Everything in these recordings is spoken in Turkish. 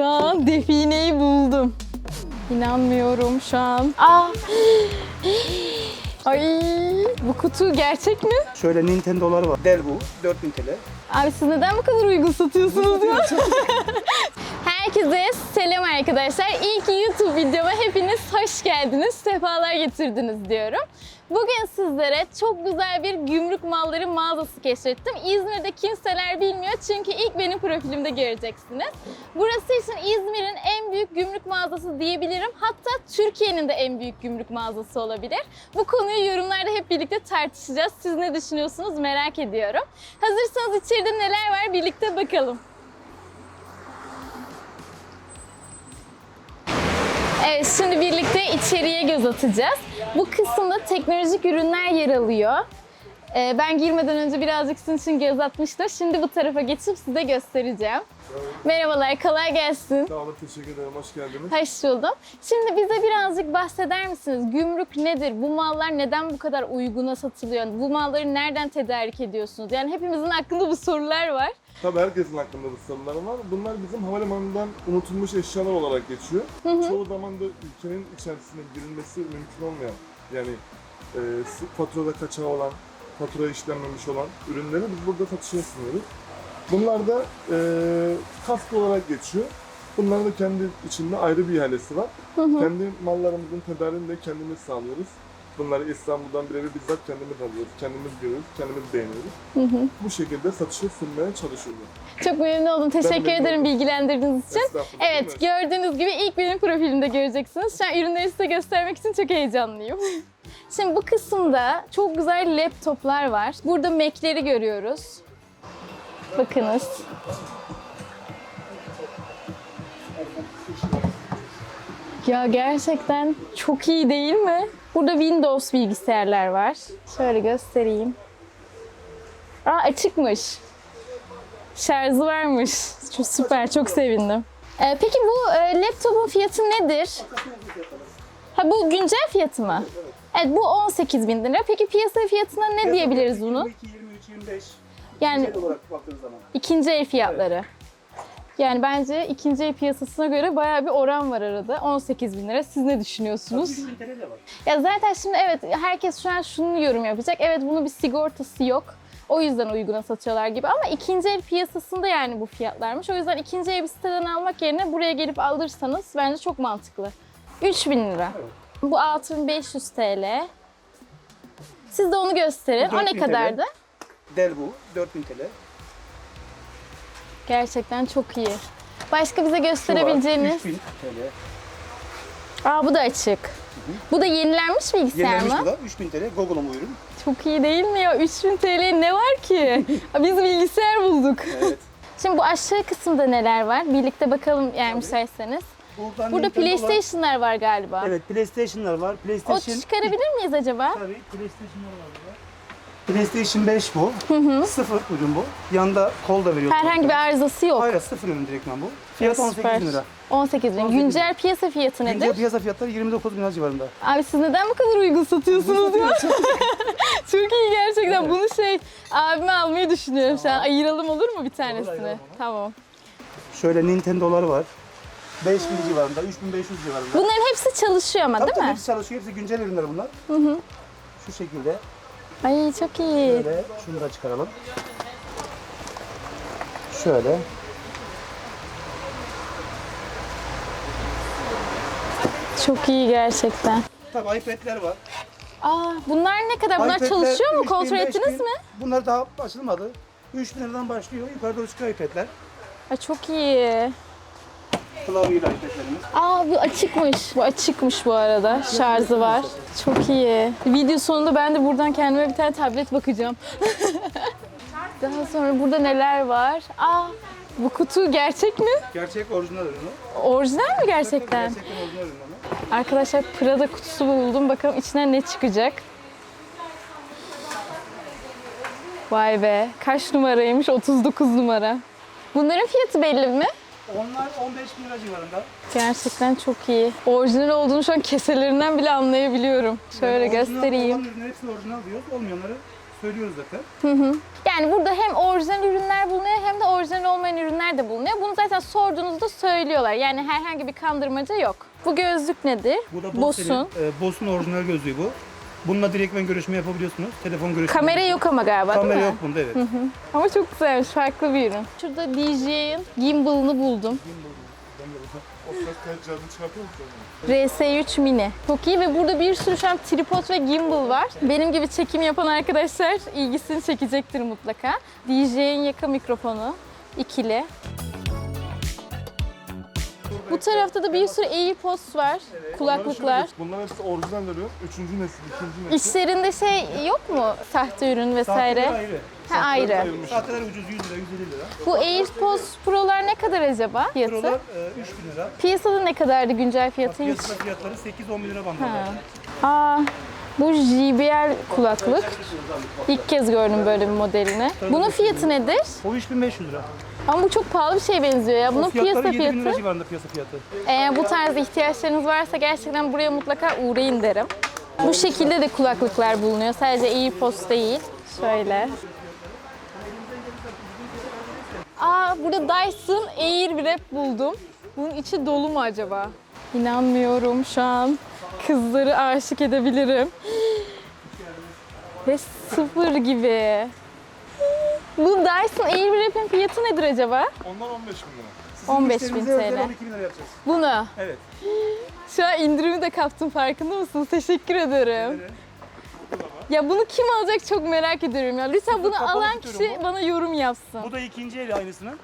Şu an defineyi buldum. İnanmıyorum şu an. Aa! Ay bu kutu gerçek mi? Şöyle Nintendo'lar var. Dell bu. 4000 TL. Abi siz neden bu kadar uygun satıyorsunuz ya? Herkese selam arkadaşlar. İlk YouTube videoma hepiniz hoş geldiniz, sefalar getirdiniz diyorum. Bugün sizlere çok güzel bir gümrük malları mağazası keşfettim. İzmir'de kimseler bilmiyor çünkü ilk benim profilimde göreceksiniz. Burası için İzmir'in en büyük gümrük mağazası diyebilirim. Hatta Türkiye'nin de en büyük gümrük mağazası olabilir. Bu konuyu yorumlarda hep birlikte tartışacağız. Siz ne düşünüyorsunuz merak ediyorum. Hazırsanız içeride neler var birlikte bakalım. Evet, şimdi birlikte içeriye göz atacağız. Bu kısımda teknolojik ürünler yer alıyor. Ee, ben girmeden önce birazcık sizin için göz atmıştım. Şimdi bu tarafa geçip size göstereceğim. Merhabalar, kolay gelsin. Sağ olun, teşekkür ederim. Hoş geldiniz. Hoş buldum. Şimdi bize birazcık bahseder misiniz? Gümrük nedir? Bu mallar neden bu kadar uyguna satılıyor? Bu malları nereden tedarik ediyorsunuz? Yani hepimizin aklında bu sorular var. Tabii herkesin aklında bu sorular var. Bunlar bizim havalimanından unutulmuş eşyalar olarak geçiyor. Çoğu zaman da ülkenin içerisine girilmesi mümkün olmayan, yani e, faturada kaçağı olan, fatura işlenmemiş olan ürünleri biz burada satışa sunuyoruz. Bunlar da e, kask olarak geçiyor. Bunların da kendi içinde ayrı bir ihalesi var. Kendi mallarımızın tedariğini de kendimiz sağlıyoruz. Bunları İstanbul'dan birebir bizzat kendimiz alıyoruz, kendimiz görüyoruz, kendimiz beğeniyoruz. Bu şekilde satışa sunmaya çalışıyoruz. Çok memnun oldum. Teşekkür memnun ederim oldum. bilgilendirdiğiniz için. Estağfurullah, Evet, değil mi? gördüğünüz gibi ilk benim profilimde göreceksiniz. Şu an ürünleri size göstermek için çok heyecanlıyım. Şimdi bu kısımda çok güzel laptoplar var. Burada Mac'leri görüyoruz. Bakınız. Ya gerçekten çok iyi değil mi? Burada Windows bilgisayarlar var. Şöyle göstereyim. Aa açıkmış. Şarjı varmış. Çok süper, çok sevindim. Ee, peki bu e, laptopun fiyatı nedir? Ha bu güncel fiyatı mı? Evet bu 18 bin lira. Peki piyasa fiyatına ne diyebiliriz bunun? 22, 23, 25 Yani ikinci el fiyatları. Yani bence ikinci el piyasasına göre bayağı bir oran var arada. 18 bin lira. Siz ne düşünüyorsunuz? 2000 TL de var. Ya zaten şimdi evet herkes şu an şunu yorum yapacak. Evet bunun bir sigortası yok. O yüzden uyguna satıyorlar gibi ama ikinci el piyasasında yani bu fiyatlarmış. O yüzden ikinci el bir siteden almak yerine buraya gelip alırsanız bence çok mantıklı. 3000 lira. Bu 6500 TL. Siz de onu gösterin. O ne 4000 TL. kadardı? Dell bu. 4000 TL. Gerçekten çok iyi. Başka bize Şu var, gösterebileceğiniz? 3000 TL. Aa bu da açık. Bu da yenilenmiş bilgisayar Yenilenmiş mı? bu da. 3000 TL. Google'un bu ürün. Çok iyi değil mi ya? 3000 TL ne var ki? Biz bilgisayar bulduk. Evet. Şimdi bu aşağı kısımda neler var? Birlikte bakalım yani müsaitseniz. Buradan Burada Nintendo'lar- PlayStation'lar var galiba. Evet PlayStation'lar var. O PlayStation... çıkarabilir miyiz acaba? Tabii PlayStation'lar var burada. PlayStation 5 bu. Sıfır ürün bu. Yanında kol da veriyor. Herhangi bir arızası yok. Hayır sıfır ürün direktmen bu. Fiyat 18 Süper. bin lira. 18 bin. 18 bin. Güncel piyasa fiyatı Güncel nedir? piyasa fiyatları 29 bin lira civarında. Abi siz neden bu kadar uygun satıyorsunuz ya? Çok iyi gerçekten. Bunu şey abime almayı düşünüyorum şu an. Ayıralım olur mu bir tanesini? ayıralım Tamam. Şöyle Nintendo'lar var. 5000 civarında, 3500 civarında. Bunların hepsi çalışıyor ama Tabii değil tabii mi? hepsi çalışıyor. Hepsi güncel ürünler bunlar. Şu şekilde. Ay çok iyi. Şöyle şunu da çıkaralım. Şöyle. Çok iyi gerçekten. Tabii iPad'ler var. Aa, bunlar ne kadar? Bunlar iPad'ler çalışıyor mu? 3000, Kontrol 5000. ettiniz mi? Bunlar daha açılmadı. 3000 liradan başlıyor. Yukarı doğru çıkıyor iPad'ler. Ay çok iyi. Aa bu açıkmış. Bu açıkmış bu arada. Şarjı var. Çok iyi. Video sonunda ben de buradan kendime bir tane tablet bakacağım. Daha sonra burada neler var? Aa bu kutu gerçek mi? Gerçek orijinal ürünü. Orijinal mi gerçekten? Gerçekten orijinal ürünü. Arkadaşlar Prada kutusu buldum. Bakalım içinden ne çıkacak. Vay be. Kaç numaraymış? 39 numara. Bunların fiyatı belli mi? Onlar 15 bin lira civarında. Gerçekten çok iyi. Orijinal olduğunu şu an keselerinden bile anlayabiliyorum. Şöyle Orijinal göstereyim. Olan ürünler hepsi orijinal diyoruz. Olmayanları söylüyoruz zaten. Yani burada hem orijinal ürünler bulunuyor hem de orijinal olmayan ürünler de bulunuyor. Bunu zaten sorduğunuzda söylüyorlar. Yani herhangi bir kandırmaca yok. Bu gözlük nedir? Bu da Bos'un. Bos'un. E, Bos'un orijinal gözlüğü bu. Bununla direktmen görüşme yapabiliyorsunuz. Telefon görüşme. Kamera yok ama galiba Kamera değil mi? yok bunda evet. Ama çok güzelmiş, farklı bir ürün. Şurada DJ'in gimbal'ını buldum. O ses kayıt cihazını çıkartıyor musun? RS3 Mini. Çok iyi ve burada bir sürü şu an tripod ve gimbal var. Benim gibi çekim yapan arkadaşlar ilgisini çekecektir mutlaka. DJ'in yaka mikrofonu ikili. Bu tarafta da bir sürü AirPods var, kulaklıklar. Bunların hepsi orijinal ürün. Üçüncü nesil, ikinci nesil. İçlerinde şey yok mu? Sahte ürün Saatler vesaire. ayrı. Ha ayrı. Ayrılmış. Saatler ucuz 100 lira 150 lira. Bu AirPods Pro'lar ne kadar acaba fiyatı? Prolar e, 3000 lira. Piyasada ne kadardı güncel fiyatı hiç? Piyasa fiyatları 8-10 bin lira bandında. Ha. Aa, bu JBL kulaklık. İlk kez gördüm böyle bir modelini. Bunun fiyatı nedir? O 3500 lira. Ama bu çok pahalı bir şey benziyor ya. Bunun fiyatları piyasa 7000 lira fiyatı. civarında piyasa fiyatı. Eğer bu tarz ihtiyaçlarınız varsa gerçekten buraya mutlaka uğrayın derim. Bu şekilde de kulaklıklar bulunuyor. Sadece AirPods değil. Şöyle. Aa burada Dyson Airwrap buldum. Bunun içi dolu mu acaba? İnanmıyorum şu an. Kızları aşık edebilirim. Ve sıfır gibi. Bu Dyson Airwrap'in fiyatı nedir acaba? Onlar 15 bin lira. 15 bin özel TL. 12 bin lira yapacağız. Bunu. Evet. Şu an indirimi de kaptım farkında mısınız? Teşekkür ederim. Ya bunu kim alacak çok merak ediyorum ya. Lütfen bunu kapalı alan tutuyorum kişi bu. bana yorum yapsın. Bu da ikinci eli aynısının.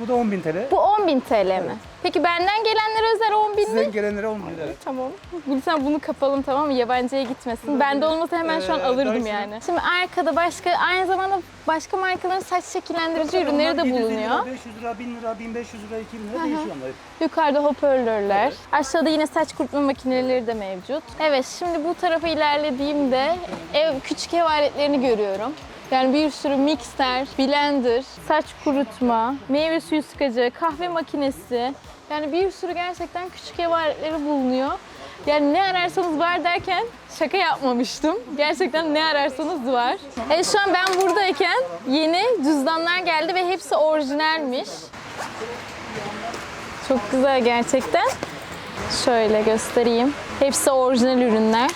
Bu da 10 bin TL. Bu 10.000 TL mi? Peki benden gelenlere özel 10.000 mi? Sizden gelenlere 10 bin lira. Tamam. Lütfen bunu kapalım tamam mı? Yabancıya gitmesin. Bende olmasa hemen şu an Ee, alırdım Dyson. yani. Şimdi arkada başka, aynı zamanda başka markaların saç şekillendirici ürünleri de Onlar 750 bulunuyor. Lira, 500 lira, 1000 lira, 1500 lira, 2000 lira değişiyor onlar. Yukarıda hoparlörler. Aşağıda yine saç kurutma makineleri de mevcut. Evet şimdi bu tarafa ilerlediğimde ev küçük ev aletlerini görüyorum. Yani bir sürü mikser, blender, saç kurutma, meyve suyu sıkacı, kahve makinesi. Yani bir sürü gerçekten küçük ev aletleri bulunuyor. Yani ne ararsanız var derken şaka yapmamıştım. Gerçekten ne ararsanız var. E şu an ben buradayken yeni cüzdanlar geldi ve hepsi orijinalmiş. Çok güzel gerçekten. Şöyle göstereyim. Hepsi orijinal ürünler.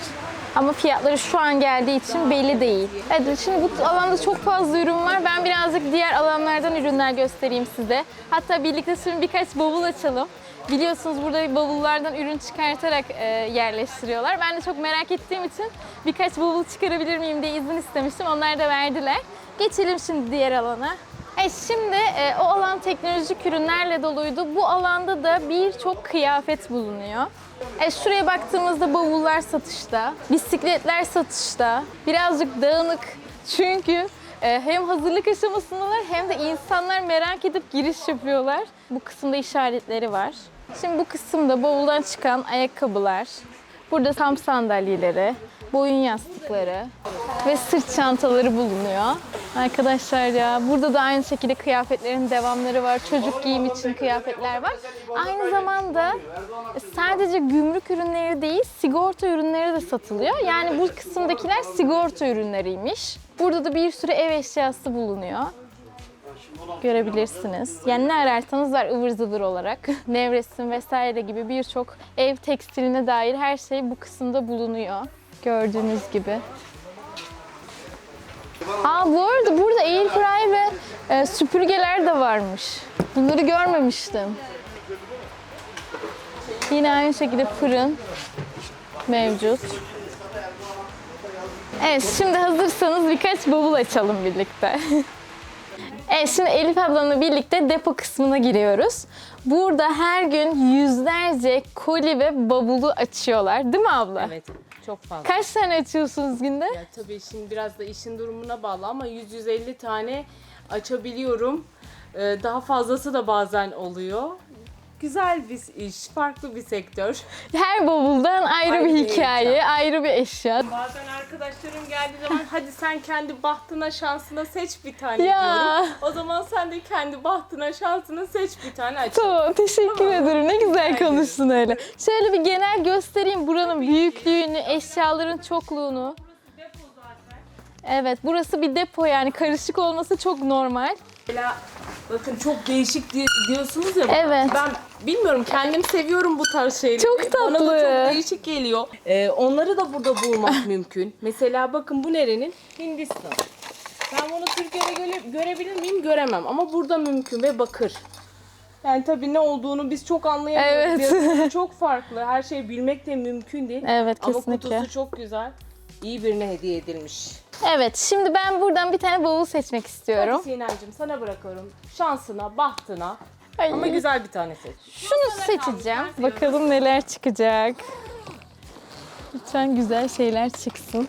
Ama fiyatları şu an geldiği için belli değil. Evet şimdi bu alanda çok fazla ürün var. Ben birazcık diğer alanlardan ürünler göstereyim size. Hatta birlikte şimdi birkaç bavul açalım. Biliyorsunuz burada bavullardan ürün çıkartarak e, yerleştiriyorlar. Ben de çok merak ettiğim için birkaç bavul çıkarabilir miyim diye izin istemiştim. Onlar da verdiler. Geçelim şimdi diğer alana. Evet şimdi e, o alan teknolojik ürünlerle doluydu. Bu alanda da birçok kıyafet bulunuyor. E, şuraya baktığımızda bavullar satışta, bisikletler satışta, birazcık dağınık çünkü e, hem hazırlık aşamasındalar hem de insanlar merak edip giriş yapıyorlar. Bu kısımda işaretleri var. Şimdi bu kısımda bavuldan çıkan ayakkabılar, burada kamp sandalyeleri, boyun yastıkları ve sırt çantaları bulunuyor. Arkadaşlar ya burada da aynı şekilde kıyafetlerin devamları var. Çocuk giyim için kıyafetler var. Aynı zamanda sadece gümrük ürünleri değil sigorta ürünleri de satılıyor. Yani bu kısımdakiler sigorta ürünleriymiş. Burada da bir sürü ev eşyası bulunuyor görebilirsiniz. Yani ne ararsanız var ıvır zıvır olarak. Nevresim vesaire gibi birçok ev tekstiline dair her şey bu kısımda bulunuyor. Gördüğünüz gibi. Aa bu arada burada airfryer ve e, süpürgeler de varmış. Bunları görmemiştim. Yine aynı şekilde fırın mevcut. Evet şimdi hazırsanız birkaç bavul açalım birlikte. Evet şimdi Elif ablamla birlikte depo kısmına giriyoruz. Burada her gün yüzlerce koli ve bavulu açıyorlar değil mi abla? Evet, çok fazla. Kaç tane açıyorsunuz günde? Ya tabii şimdi biraz da işin durumuna bağlı ama 100-150 tane açabiliyorum. Ee, daha fazlası da bazen oluyor. Güzel bir iş, farklı bir sektör. Her bavuldan ayrı, Ayrı bir bir hikaye, heyecan. ayrı bir eşya. Bazen arkadaşlarım geldiği zaman hadi sen kendi bahtına şansına seç bir tane Ya. diyorum. O zaman sen de kendi bahtına şansına seç bir tane aç. Tamam, teşekkür ederim. Ne güzel ederim. konuştun öyle. Şöyle bir genel göstereyim buranın büyüklüğünü, eşyaların çokluğunu. Evet burası bir depo yani karışık olması çok normal. Mesela bakın çok değişik di- diyorsunuz ya. Evet. Ben bilmiyorum kendim seviyorum bu tarz şeyleri. Çok Bana da tatlı. çok değişik geliyor. Ee, onları da burada bulmak mümkün. Mesela bakın bu nerenin? Hindistan. Ben bunu Türkiye'de göre- görebilir miyim? Göremem ama burada mümkün ve bakır. Yani tabii ne olduğunu biz çok anlayamıyoruz. Evet. Çok farklı. Her şeyi bilmek de mümkün değil. Evet Ama kesinlikle. kutusu çok güzel. İyi birine hediye edilmiş. Evet şimdi ben buradan bir tane bavul seçmek istiyorum. Hadi Sinem'cim sana bırakıyorum. Şansına, bahtına. Ay, Ama güzel bir tane seç. Şunu seçeceğim. Bakalım neler çıkacak. Lütfen güzel şeyler çıksın.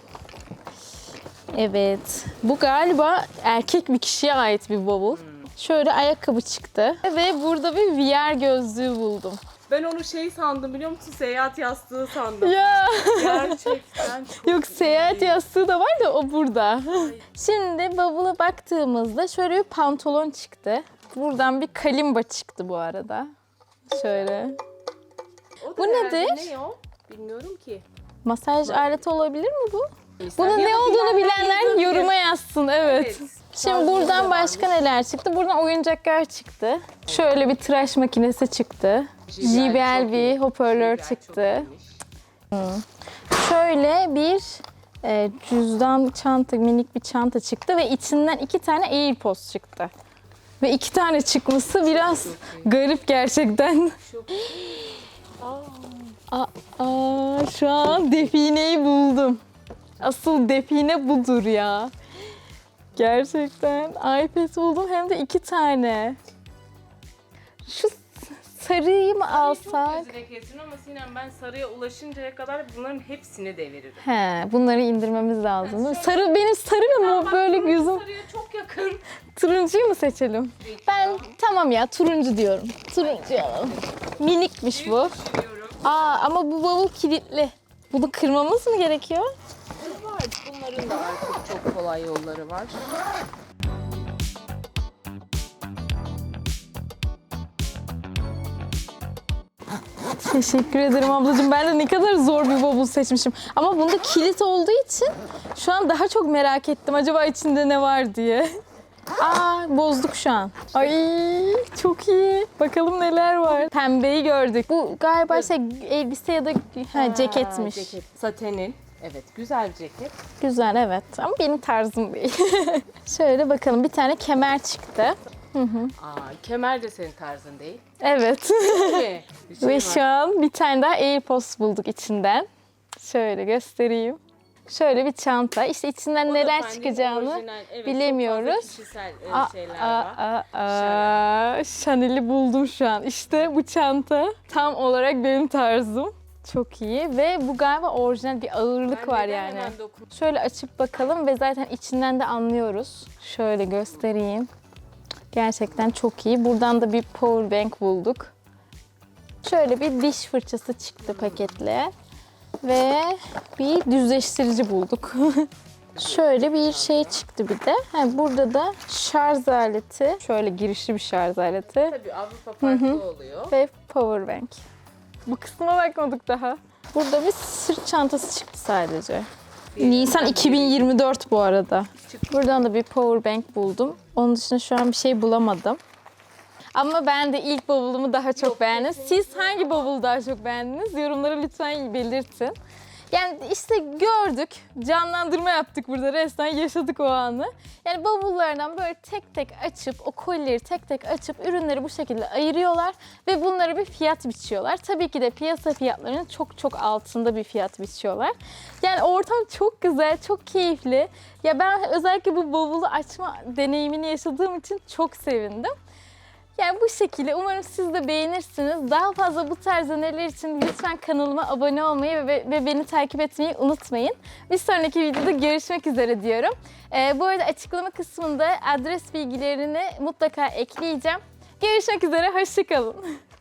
Evet. Bu galiba erkek bir kişiye ait bir bavul. Şöyle ayakkabı çıktı. Ve burada bir VR gözlüğü buldum. Ben onu şey sandım biliyor musun? Seyahat yastığı sandım. Ya. Gerçekten çok Yok seyahat yastığı da var da o burada. Şimdi bavula baktığımızda şöyle bir pantolon çıktı. Buradan bir kalimba çıktı bu arada. Şöyle. O da Bu herhalde nedir? Ne o? Bilmiyorum ki. Masaj aleti olabilir mi bu? Bunun ne olduğunu bilenler yoruma yazsın. Evet. Evet. Şimdi buradan da başka neler çıktı? Buradan oyuncaklar çıktı. Şöyle bir tıraş makinesi çıktı. JBL bir hoparlör çıktı. Şöyle bir e, cüzdan çanta, minik bir çanta çıktı ve içinden iki tane AirPods çıktı. Ve iki tane çıkması biraz garip gerçekten. Aa, aa, şu an defineyi buldum. Asıl define budur ya. Gerçekten iPad buldum hem de iki tane. Şu sarıyı mı alsak? Çok kesin ama Sinem ben sarıya ulaşıncaya kadar bunların hepsini deviririm. He, bunları indirmemiz lazım. değil mi? Sarı benim sarı ama böyle gözüm Sarıya çok yakın. turuncuyu mu seçelim? Ben tamam ya turuncu diyorum. Turuncu alalım. Minikmiş bu. Düşünüyorum. Aa ama bu bavul kilitli. Bunu kırmamız mı gerekiyor? Var. Bunların da artık çok kolay yolları var. Teşekkür ederim ablacığım. Ben de ne kadar zor bir bavul seçmişim. Ama bunda kilit olduğu için şu an daha çok merak ettim. Acaba içinde ne var diye. Aa bozduk şu an. Ay çok iyi. Bakalım neler var. Pembeyi gördük. Bu galiba şey elbise ya da ha, ceketmiş. Ceket. Satenin. Evet güzel ceket. Güzel evet ama benim tarzım değil. Şöyle bakalım bir tane kemer çıktı. Aa, kemer de senin tarzın değil. Evet. Değil mi? Bir şey Ve var. şu an bir tane daha AirPods bulduk içinden. Şöyle göstereyim. Şöyle bir çanta. İşte içinden O da neler çıkacağını orijinal, evet, çok bilemiyoruz. fazla kişisel e, Aa, şeyler aa, var. aa, aa. Chanel'i buldum şu an. İşte bu çanta tam olarak benim tarzım. Çok iyi ve bu galiba orijinal bir ağırlık Ben var neden yani. hemen dokun- Şöyle açıp bakalım ve zaten içinden de anlıyoruz. Şöyle göstereyim. Gerçekten çok iyi. Buradan da bir power bank bulduk. Şöyle bir diş fırçası çıktı paketle. Ve bir düzleştirici bulduk. Şöyle bir şey çıktı bir de. Ha, burada da şarj aleti. Şöyle girişli bir şarj aleti. Tabii Avrupa farklı oluyor. Ve power bank. Bu kısma bakmadık daha. Burada bir sırt çantası çıktı sadece. Nisan 2024 bu arada. Buradan da bir power bank buldum. Onun dışında şu an bir şey bulamadım. Ama ben de ilk bavulumu daha çok beğendim. Siz hangi bavulu daha çok beğendiniz? Yorumlara lütfen belirtin. Yani işte gördük, canlandırma yaptık burada resmen yaşadık o anı. Yani bavullardan böyle tek tek açıp, o kolileri tek tek açıp ürünleri bu şekilde ayırıyorlar ve bunlara bir fiyat biçiyorlar. Tabii ki de piyasa fiyatlarının çok çok altında bir fiyat biçiyorlar. Yani ortam çok güzel, çok keyifli. Ya ben özellikle bu bavulu açma deneyimini yaşadığım için çok sevindim. Yani bu şekilde umarım siz de beğenirsiniz. Daha fazla bu tarz öneriler için lütfen kanalıma abone olmayı ve, beni takip etmeyi unutmayın. Bir sonraki videoda görüşmek üzere diyorum. Ee, bu arada açıklama kısmında adres bilgilerini mutlaka ekleyeceğim. Görüşmek üzere, hoşçakalın.